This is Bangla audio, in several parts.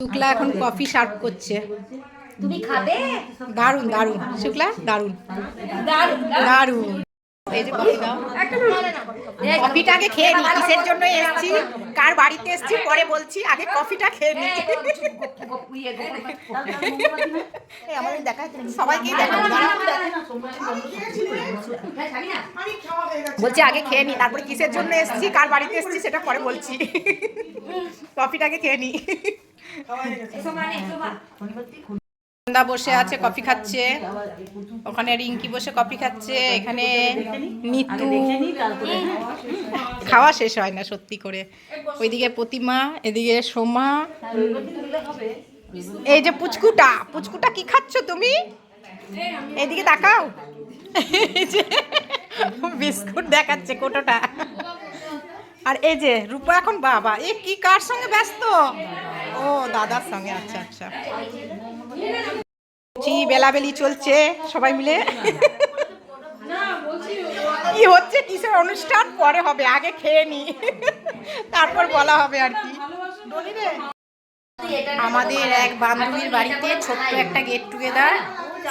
শুক্লা এখন কফি সার্ভ করছে। তুমি খাবে? দারুণ দারুণ শুক্লা দারুণ দারুণ এই যে কফি দাও। কফিটা আগে খেয়ে নি কিসের জন্য এসেছি? কার বাড়িতে এসেছি? পরে বলছি আগে কফিটা খেয়ে নি। আমাদের দেখা সবাইকেই বলছি আগে খেয়ে নি তারপরে কিসের জন্য এসেছি কার বাড়িতে এসেছি সেটা পরে বলছি। কফিটাকে খেয়ে নি। সন্ধ্যা বসে আছে, কফি খাচ্ছে। ওখানে রিঙ্কি বসে কফি খাচ্ছে, এখানে নিতু। খাওয়া শেষ হয় না সত্যি করে। ওইদিকে প্রতিমা, এদিকে সোমা। এই যে পুচকুটা পুচকুটা কি খাচ্ছ তুমি? এদিকে তাকাও। বিস্কুট দেখাচ্ছে কোটোটা। আর এই যে, রূপা এখন বাবা। এ কি কার সঙ্গে ব্যস্ত? ও, দাদার সঙ্গে। আচ্ছা আচ্ছা। চি, বেলাবেলি চলছে, সবাই মিলে। কি হচ্ছে, কিসের অনুষ্ঠান? পরে হবে, আগে খেয়ে নি। তারপর বলা হবে আর কি। আমাদের এক বান্ধবীর বাড়িতে ছোট্ট একটা গেট টুগেদার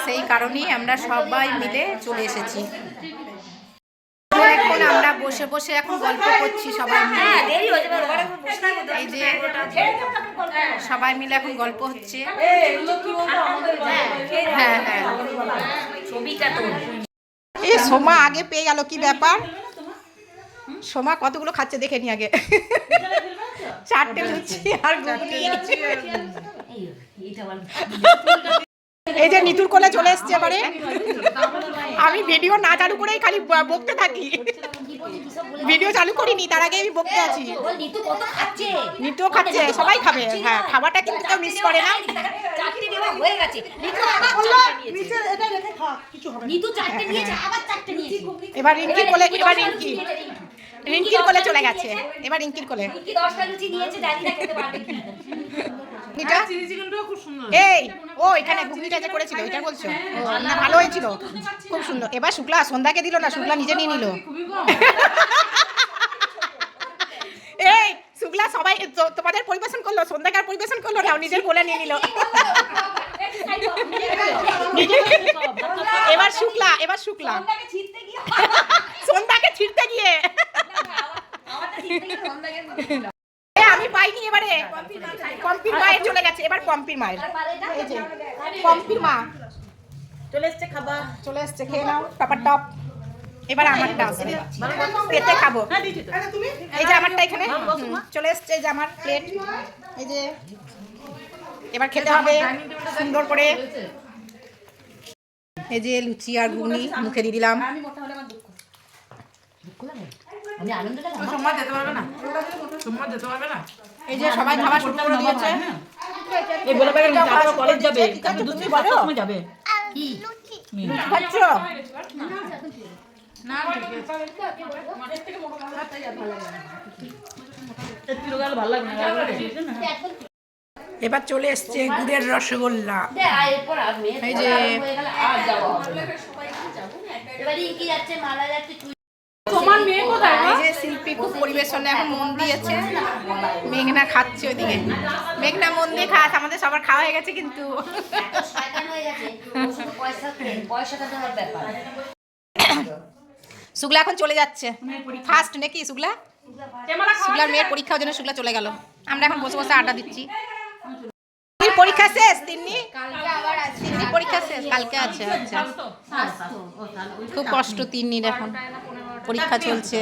সেই কারণেই আমরা সবাই মিলে চলে এসেছি। এখন আমরা বসে বসে এখন গল্প করছি সবাই মিলে। দেরি হয়ে যাবে ওখানে বসে থাকো এই যে সবাই মিলে এখন গল্প হচ্ছে। হ্যাঁ হ্যাঁ। ছবিটা এই সোমা আগে পেয়ে গেল কি ব্যাপার? সোমা কতগুলো খাচ্ছে দেখে নি আগে। চারটে লুচি আর এই যে নিতুর কোলে চলে এসছে এবারে। আমি ভিডিও না চালু করেই খালি বকতে থাকি। ভিডিও চালু করিনি তার আগে আমি বকতে আছি। নিতু খাচ্ছে সবাই খাবে। হ্যাঁ খাবারটা কিন্তু কেউ মিস করে না। এবার রিঙ্কির কোলে এবার রিঙ্কি। রিঙ্কির কোলে চলে গেছে। এবার রিঙ্কির কোলে। কি দশটা লুচি নিয়েছে জানি না খেতে পারবে কি এটা এই ও এখানে ঘুগনিটা যে করেছিল এটা বলছো? না ভালো হয়েছিল। খুব সুন্দর। এবার শুক্লা সন্ধ্যাকে দিল না শুক্লা নিজে নিয়ে নিল। এই শুক্লা সবাই তো- তোমাদের পরিবেশন করল সন্ধ্যাকে আর পরিবেশন করল না নিজের কোলে নিয়ে নিল। এবার শুক্লা এবার শুক্লা। সন্ধ্যাকে ছিঁড়তে গিয়ে আমারটা ছিটতে গিয়ে সন্ধ্যাকে এ, আমি পাইনি এবারে। পম্পির মায়ের চলে গেছে। এবার পম্পির মায়ের। এই যে পম্পির মা। চলে এসছে খাবার। চলে এসছে খেয়ে নাও। টাপার টপ। এবার আমারটা আসবে পেতে খাব। এই যে আমারটা এখানে। চলে এসছে যে আমার প্লেট এই যে। এবার খেতে হবে সুন্দর করে। এই যে লুচি আর ঘুগনি মুখে দিয়ে দিলাম। আমি সোমবার যেতে পারবে না? সোমবার যেতে পারবে না? এই যে সবাই খাবার শুরু করে দিয়েছে। এই বলে কলেজ যাবে। তুমি সাতটার সময় যাবে। কি? খাচ্ছ? না এবার চলে এসছে গুড়ের রসগোল্লা। এই যে- তোমার মেয়ে কোথায় এই যে শিল্পী খুব পরিবেশনে এখন মন দিয়েছে। মেঘনা খাচ্ছে ওইদিকে। মেঘনা মন দিয়ে খাস আমাদের সবার খাওয়া হয়ে গেছে কিন্তু। হয়ে শুক্লা এখন চলে যাচ্ছে। ফার্স্ট নাকি শুক্লা? শুক্লার মেয়ের পরীক্ষার জন্য শুক্লা চলে গেল। আমরা এখন বসে বসে আড্ডা দিচ্ছি। পরীক্ষা শেষ তিন্নি? তিন্নির পরীক্ষা শেষ কালকে আছে আচ্ছা খুব কষ্ট তিন্নির এখন। পরীক্ষা চলছে।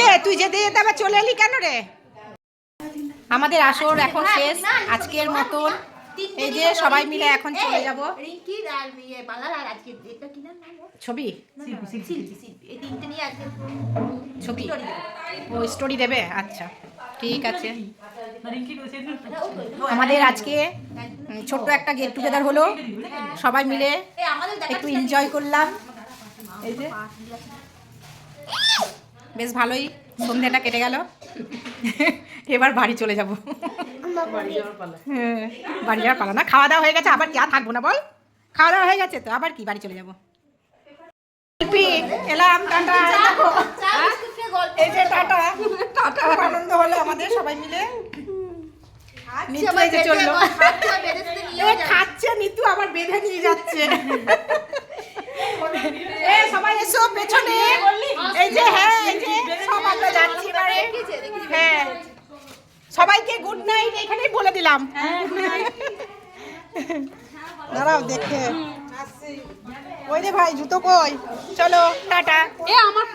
এ তুই যেতে যেতে আবার চলে এলি কেন রে? আমাদের আসর এখন শেষ আজকের মতন। এই যে সবাই মিলে এখন চলে যাব? ছবি? ছবি? ও স্টোরি দেবে? আচ্ছা ঠিক আছে। আমাদের আজকে ছোট্ট একটা গেট টুগেদার হলো। সবাই মিলে একটু এনজয় করলাম। এই যে বেশ ভালোই সন্ধ্যাটা কেটে গেল। এবার বাড়ি চলে যাব। বাড়ি যাওয়ার পালা হ্যাঁ, বাড়ি যাওয়ার পালা না। খাওয়া দাওয়া হয়ে গেছে আবার কি আর থাকব না বল? খাওয়া দাওয়া হয়ে গেছে তো আবার কি বাড়ি চলে যাব। এলাম টাটা এই দেখো। চা বিস্কুট খেয়ে গল্প। এই যে টাটা টাটা আনন্দ হলো আমাদের সবাই মিলে। খাচ্ছে নিতু আবার বেঁধে নিয়ে যাচ্ছে। সবাই এসো পেছনে। এই যে হ্যাঁ এই যে সব আমরা যাচ্ছি এবারে। হ্যাঁ সবাইকে গুড নাইট এখানেই বলে দিলাম। দাঁড়াও দেখে। ওই রে ভাই জুতো কই? চলো টাটা। এ আমার